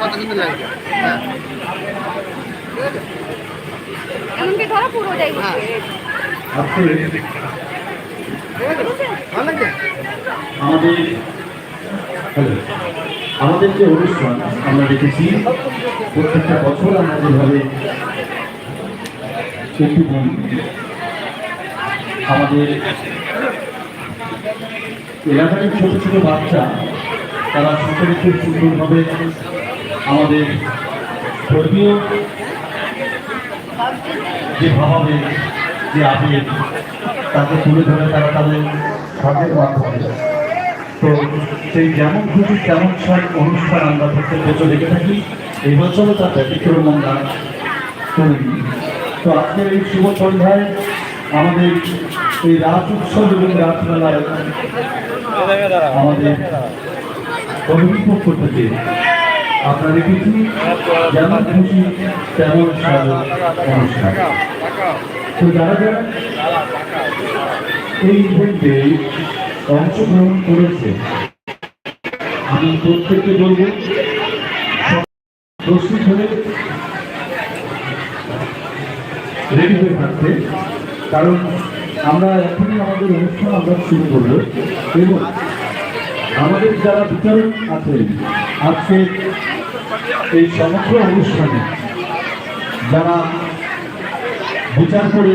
কত সুন্দর লাগছে হ্যাঁ। এমনকি ধরো পুরোটাই হ্যাঁ আমাদের আমাদের যে অনুষ্ঠান আমরা দেখেছি, প্রত্যেকটা বছর আমরা যেভাবে আমাদের এলাকার ছোট ছোট বাচ্চা, তারা সকলে খুব সুন্দরভাবে আমাদের ধর্মীয় যে ভাবাবেগ যে আবেগ তাকে তুলে ধরে তারা তাদের সাথের মাধ্যমে তো সেই যেমন খুশি তেমন সব অনুষ্ঠান আমরা প্রত্যেক বছর দেখে থাকি। এই বছরও তার ব্যতিক্রম আমরা করিনি তো আজকের এই শুভ সন্ধ্যায় আমাদের এই রাত উৎসব এবং রাতবেলায় আমাদের পক্ষ থেকে আপনারা দেখেছি যেমন খুশি তেমন সাজো অনুষ্ঠান। তো যারা যারা এই ইভেন্টে অংশগ্রহণ করেছে, আমি প্রত্যেককে বলব, প্রস্তুত হয়ে রেডি হয়ে থাকতে, কারণ আমরা এখনই আমাদের অনুষ্ঠান আমরা শুরু করব। এবং আমাদের যারা বিচারক আছেন আজকে এই সমগ্র অনুষ্ঠানে যারা বিচার করে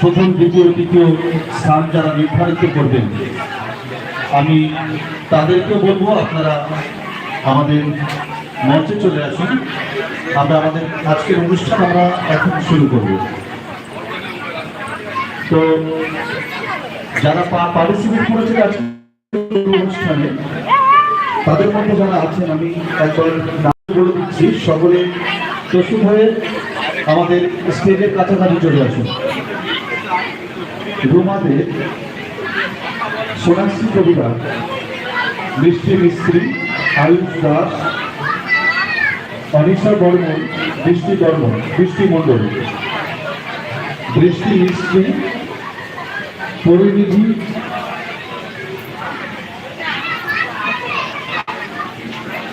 প্রথম, দ্বিতীয়, তৃতীয় স্থান যারা নির্ধারিত করবেন, আমি তাদেরকে বলব, আপনারা আমাদের মঞ্চে চলে আসুন। আমরা আমাদের আজকের অনুষ্ঠান আমরা এখন শুরু করব। তো যারা পার্টিসিপেট করেছে আজকের অনুষ্ঠানে, তাদের মধ্যে যারা আছেন, আমি একবার বলে দিচ্ছি। সকলে প্রস্তুত হয়ে আমাদের স্টেজের কাছাকাছি চলে আসুন। রুমাদে সোনাক্ষী কবিরা, মিষ্টি মিস্ত্রি, আয়ুষ দাস, অনিশা বর্মন বৃষ্টি বর্মন বৃষ্টি মণ্ডল। বৃষ্টি মিস্ত্রি, পরিনিধি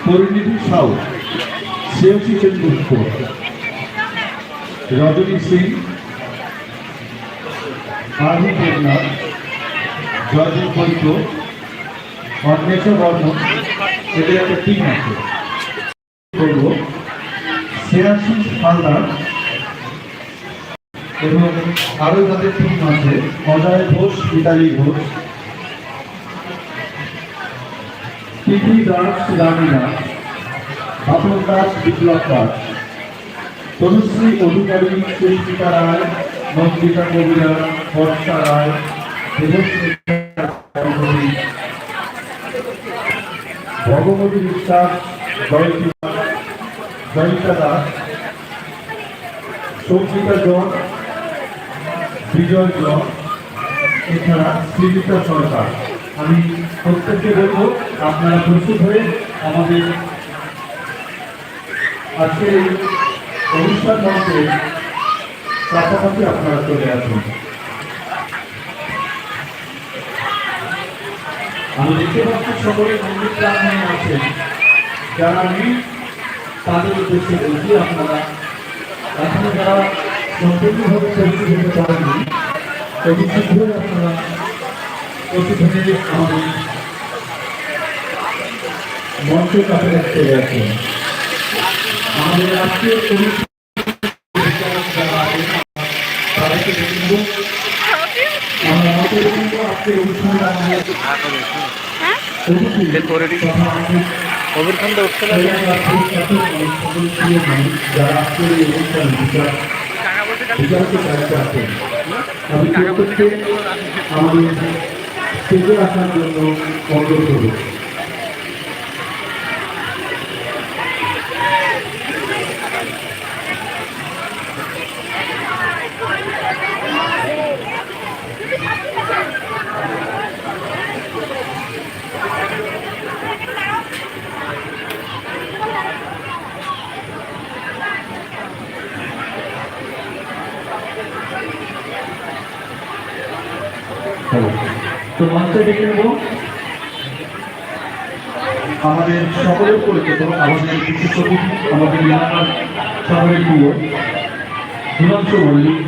পরিনিধি সাউ, শ্রেয়সী সেনগুপ্ত রজনী সিং আরবি দেবনাথ, জয়দেব বৈদ্য অন্বেষা বর্মন, এদের একটা টিম আছে। করব সেরাশিস হালদার এবং আরও যাদের টিম আছে, অজয় ঘোষ, মিতালি ঘোষ তিথি দাস, রানী দাস, বাপন দাস, বিপ্লব দাস। তনুশ্রী অধিকারী সুস্মিতা রায় নন্দিতা কবিরা, বর্ষা রায়, ভগবতী বিশ্বাস জয়তী জয়িতা দাস সৌমিতা জন বিজয় জন এছাড়া শ্রীজিতা সরকার। আমি প্রত্যেককে বলব, আপনারা প্রস্তুত হয়ে আমাদের আজকের এই অনুষ্ঠান মঞ্চে কাছাকাছি আপনারা চলে আসুন। আমি দেখতে পাচ্ছি সকলে মন্দির প্রাঙ্গণে আছেন। যারা নেই, তাদের উদ্দেশ্যে বলছি, আপনারা এখনও যারা সম্পূর্ণভাবে প্রস্তুত হতে পারেননি অতি শীঘ্রই আপনারা হয়ে আমাদের মঞ্চের কাছে চলে আসুন আমাদের অনুষ্ঠান তাদেরকে আমরা উঠতে লাগে যারা আজকের এই অনুষ্ঠান বিচার দায়িত্বে আছেন আমি আমাদের স্টেজে আসার জন্য অনুরোধ করব তো মঞ্চে ডেকে নেব। আমাদের সকলের পরিচিত আমাদের বিশেষ ছবি আমাদের এলাকার শহরের হিমাংশু মল্লিক